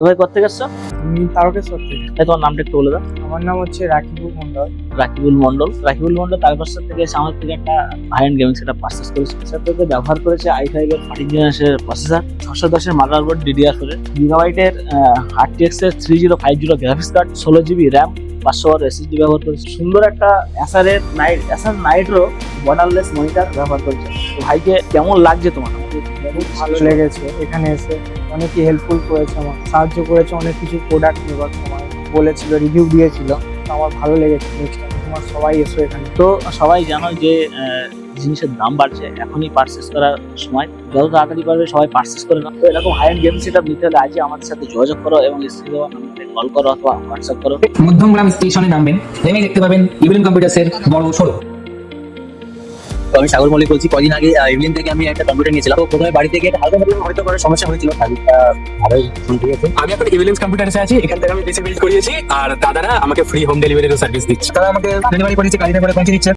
তুমি কোথেকে এসছো আমি তারকেশ্বর থেকে। তাই তোমার নামটা একটু বলে দাও। আমার নাম হচ্ছে রাকিবুল মন্ডল রাকিবুল মন্ডল রাকিবুল মন্ডল তারকেশ্বর থেকে এসে আমার থেকে একটা হাই এন্ড গেমিং সেটা পারচেস করেছে সেটাতে ব্যবহার করেছে আই ফাইভ এর ফাইভ জেনারেশনের প্রসেসর ছশো দশের মাদারবোর্ড ডিডিআর করে গিগাবাইটের আরটিএক্স এর। Three zero five zero graphics card ষোলো জিবি র্যাম পাঁচশো আর এসএসডি ব্যবহার করেছে। সুন্দর একটা অ্যাসারের night Acer Nitro borderless monitor ব্যবহার করেছে। তো ভাইকে কেমন লাগছে তোমার? ভালো লেগেছে। এখানে এসে অনেকে হেল্পফুল করেছে আমার সাহায্য করেছে অনেক কিছু প্রোডাক্ট নেবার সময়। বলেছিল রিভিউ দিয়েছিল। তো আমার ভালো লেগেছে নেক্সট তোমার সবাই এসো এখানে। তো সবাই জানো যে আহ, জিনিসের দাম বাড়ছে। এখনই পারচেস করার সময়। যত তাড়াতাড়ি পারবে সবাই পারচেস করে নাও। তো এরকম হাই এন্ড গেম সেটআপ নিতে হলে আজই আমাদের সাথে যোগাযোগ করো এবং স্ক্রিনে কল করো অথবা হোয়াটসঅ্যাপ করো। মধ্যমগ্রাম স্টেশনে নামবেন। নেমে দেখতে পাবেন ইভিলিন কম্পিউটার্সের বড় শোরুম তো আমি সাগর মল্লিক বলছি কদিন আগে ইভিনিং থেকে আমি একটা কম্পিউটার নিয়েছিলাম। তো প্রথমে বাড়ি থেকে হালকা মতো হয়তো করার সমস্যা হয়েছিল আমি এখন ইভিলেন্স কম্পিউটার আছি এখান থেকে আমি বিল্ড করিয়েছি আর দাদারা আমাকে ফ্রি হোম ডেলিভারিরও সার্ভিস দিচ্ছে। তারা আমাকে ডেলিভারি করেছে কালিনা করে পৌঁছে দিচ্ছে।